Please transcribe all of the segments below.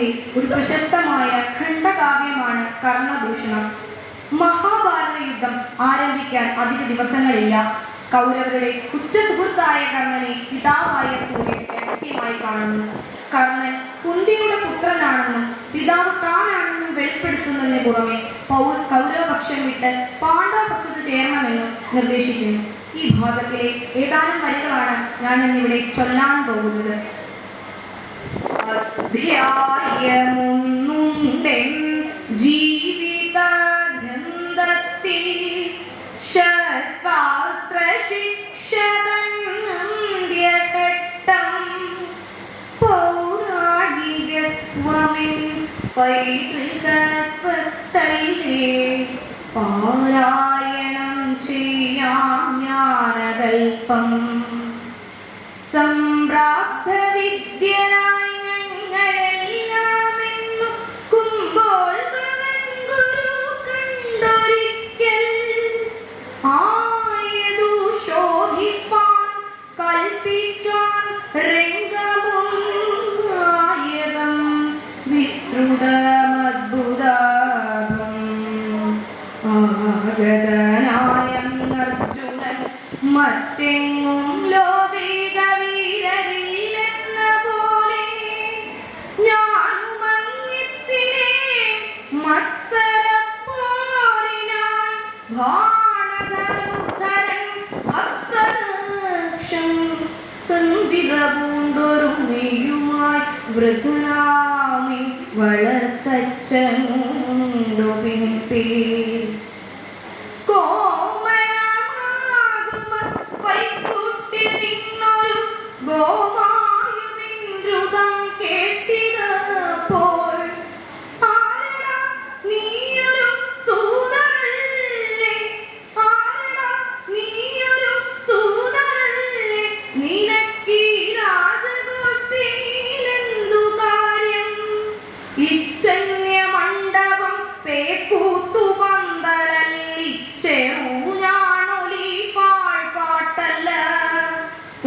കർണന്റെ ഒരു പ്രശസ്തമായ ഖണ്ഡകാവ്യമാണ് കർണഭൂഷണം. മഹാഭാരത യുദ്ധം ആരംഭിക്കാൻ അധിക ദിവസങ്ങളില്ല. കൗരവരുടെ കുറ്റസുഹൃത്തായ കർണനെ പിതാവായ സൂര്യൻ രഹസ്യമായി കാണുന്നു. കർണൻ കുന്തിയുടെ പുത്രനാണെന്നും പിതാവ് താനാണെന്നും വെളിപ്പെടുത്തുന്നതിന് പുറമെ പൗർ കൗരവപക്ഷം വിട്ട് പാണ്ഡവപക്ഷത്ത് ചേരണമെന്നും നിർദ്ദേശിക്കുന്നു. ഈ ഭാഗത്തിലെ ഏതാനും വരികളാണ് ഞാൻ ഇന്നിവിടെ ചൊല്ലാൻ പോകുന്നത്. അധ്യായമുന്നുണ്ടെൻ ജീവിത ഗ്രന്ഥത്തിൽ ശസ്ത്രാസ്ത്ര ശിക്ഷതന്ത്യഘട്ടം പൗരാണികത്വമിൻ പൈതൃക സ്വത്തല്ലേ പാരായണം ചെയ്യാം ഞാനതൽപ്പം തന്തിരപൂണ്ടൊരു മെയ്യുമായി വൃദ്ധനാമി വളർത്തച്ഛനുണ്ടു നിന്നൊരു ഗോവായുവിൻദ്രുതം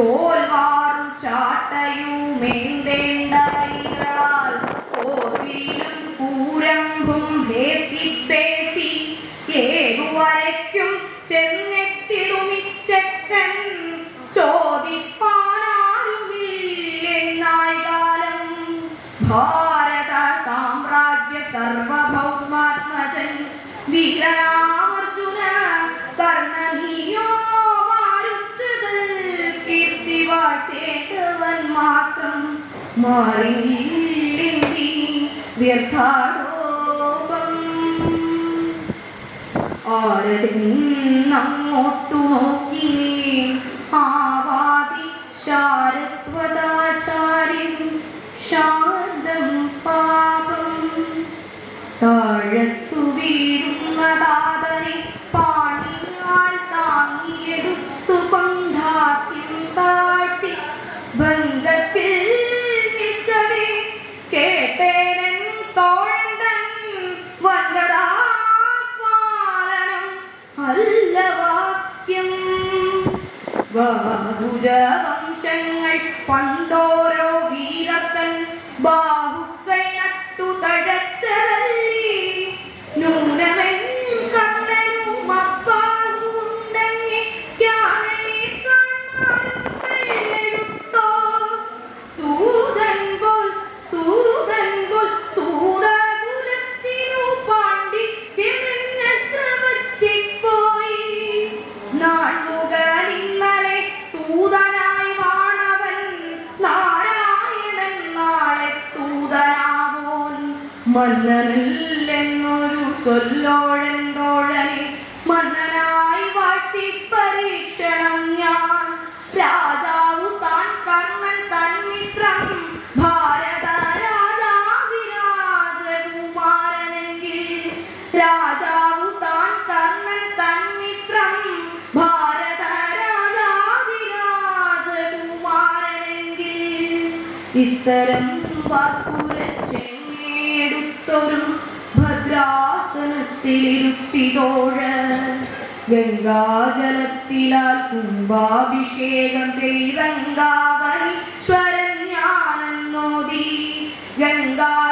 തോൽവാറും ചാട്ടയുമേന്തേണ്ട കൈകളാൽ ഓർവിലും കൂരമ്പും ഭേസി പേസി ഏതുവരയ്ക്കും ചെന്നെത്തിടുമിച്ചക്കൻ ചോദിപ്പാനാരുമില്ലെന്നായി കാലം ഭാരത സാമ്രാജ്യ സർവഭൗമാത്മജൻ വീരനാമർജുന മാറിയില്ലെങ്കി വ്യർത്ഥാരോപം. ആരതിന്നങ്ങോട്ടു നോക്കി 와우자 മന്നനില്ലെന്നൊരു തൊല്ലോഴന്തോഴനെ തോഴനെ മന്നനായി വാഴ്ത്തി പരീക്ഷണം ഞാൻ. രാജാവു താൻ കർമ്മൻ തന്മിത്രം ഭാരത രാജാവിരാജകുമാരനെങ്കിൽ രാജാവു താൻ കർമ്മൻ തന്മിത്രം ഭാരത രാജാവിരാജകുമാരനെങ്കിൽ ഇത്തരം വാക്കുരച്ചെടുത്തൊരു ഭദ്രാസനത്തിലിരുത്തിതോഴ ഗംഗാജലത്തിലാൽ കുംഭാഭിഷേകം ചെയ്തങ്കാവരീശ്വരൻ ഞാനെന്നോതി ഗംഗാജലത്തിലാൽ